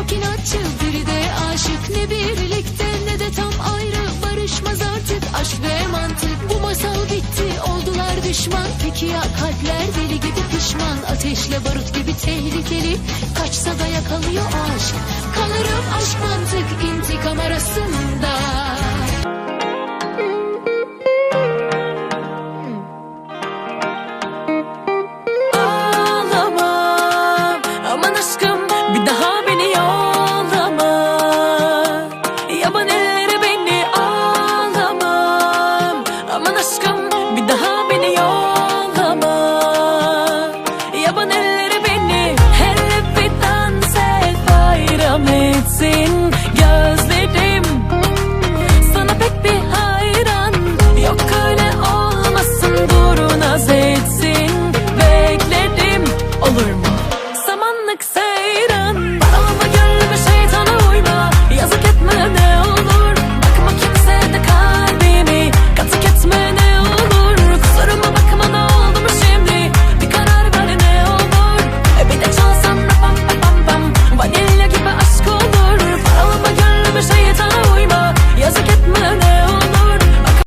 çok inatçı biri de aşık. Ne birlikte ne de tam ayrı. Barışmaz artık aşk ve mantık. Bu masal bitti oldular düşman. Peki ya kalpler deli gibi pişman? Ateşle barut gibi tehlikeli. Kaçsa da yakalıyor aşk. Kalırım aşk mantık. İntikam arasında Excited.